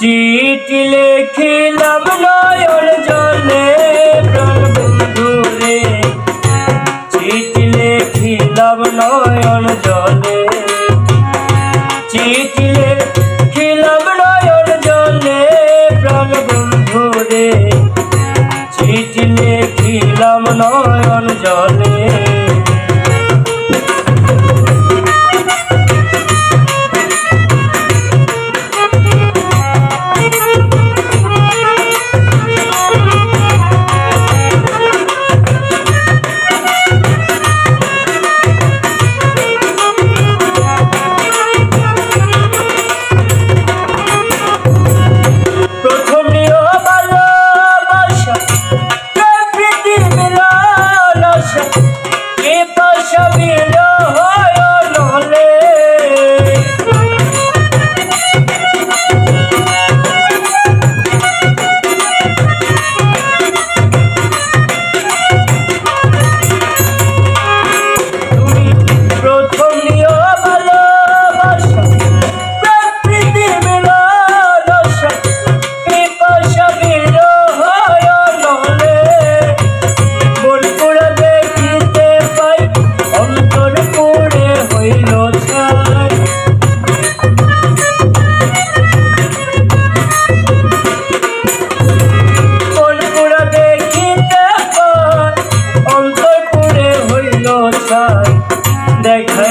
চিঠি লিখিলাম নয়ন জলে প্রাণ বন্ধু রে। চিঠি লিখিলাম নয়ন জলে। চিঠি লিখিলাম নয়ন জলে প্রাণ বন্ধু রে। চিঠি লিখিলাম নয়ন জলে।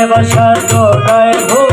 ভাষা তোটায় ভূ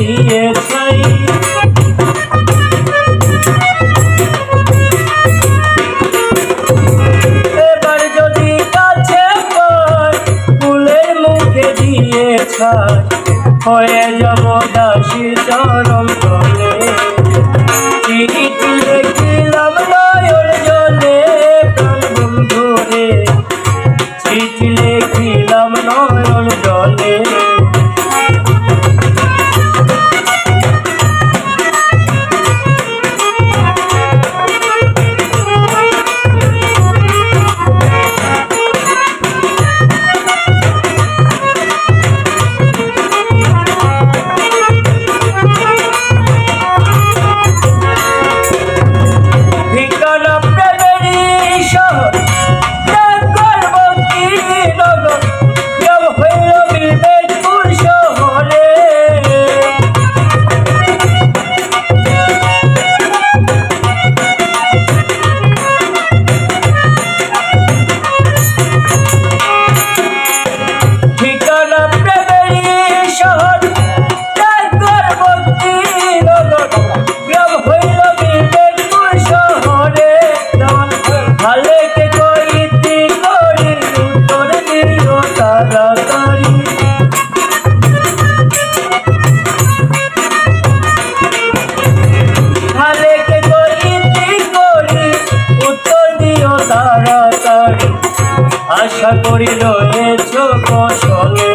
দিয়ে চাই এবার যদি কাছে ফুলের মুখে দিয়ে ছাই হয়ে যাব দাসী চরম তলে। আশা করি রয়েছ কৌশলে